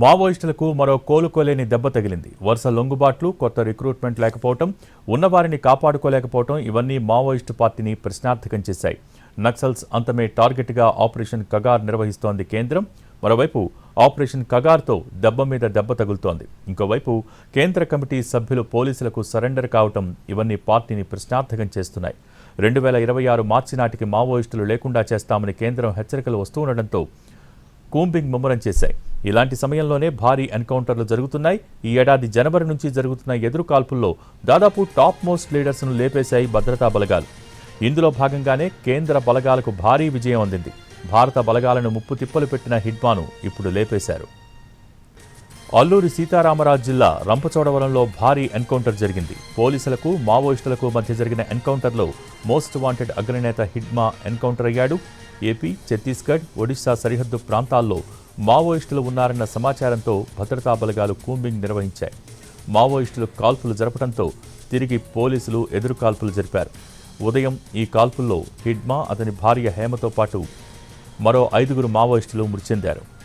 మావోయిస్టులకు మరో కోలుకోలేని దెబ్బ తగిలింది. వరుస లొంగుబాట్లు కొత్త రిక్రూట్మెంట్ లేకపోవటం ఉన్నవారిని కాపాడుకోలేకపోవటం ఇవన్నీ మావోయిస్టు పార్టీని ప్రశ్నార్థకం చేశాయి. నక్సల్స్ అంతమే టార్గెట్గా ఆపరేషన్ కగార్ నిర్వహిస్తోంది కేంద్రం. మరోవైపు ఆపరేషన్ కగార్తో దెబ్బ మీద దెబ్బ తగులుతోంది. ఇంకోవైపు కేంద్ర కమిటీ సభ్యులు పోలీసులకు సరెండర్ కావటం ఇవన్నీ పార్టీని ప్రశ్నార్థకం చేస్తున్నాయి. రెండు వేల ఇరవై ఆరు మార్చి నాటికి మావోయిస్టులు లేకుండా చేస్తామని కేంద్రం హెచ్చరికలు వస్తూ ఉండడంతో కూంబింగ్ ముమ్మరం చేశాయి. ఇలాంటి సమయంలోనే భారీ ఎన్కౌంటర్లు జరుగుతున్నాయి. ఈ ఏడాది జనవరి నుంచి జరుగుతున్న ఎదురు కాల్పుల్లో దాదాపు టాప్ మోస్ట్ లీడర్స్ను లేపేశాయి భద్రతా బలగాలు. ఇందులో భాగంగానే కేంద్ర బలగాలకు భారీ విజయం అందింది. భారత బలగాలను ముప్పు తిప్పలు పెట్టిన హిడ్మాను ఇప్పుడు లేపేశారు. అల్లూరి సీతారామరాజు జిల్లా రంపచోడవరంలో భారీ ఎన్కౌంటర్ జరిగింది. పోలీసులకు మావోయిస్టులకు మధ్య జరిగిన ఎన్కౌంటర్లో మోస్ట్ వాంటెడ్ అగ్రనేత హిడ్మా ఎన్కౌంటర్ అయ్యాడు. ఏపీ ఛత్తీస్గఢ్ ఒడిశా సరిహద్దు ప్రాంతాల్లో మావోయిస్టులు ఉన్నారన్న సమాచారంతో భద్రతా బలగాలు కూంబింగ్ నిర్వహించాయి. మావోయిస్టులు కాల్పులు జరపడంతో తిరిగి పోలీసులు ఎదురు కాల్పులు జరిపారు. ఉదయం ఈ కాల్పుల్లో హిడ్మా అతని భార్య హేమతో పాటు మరో ఐదుగురు మావోయిస్టులు మృతి చెందారు.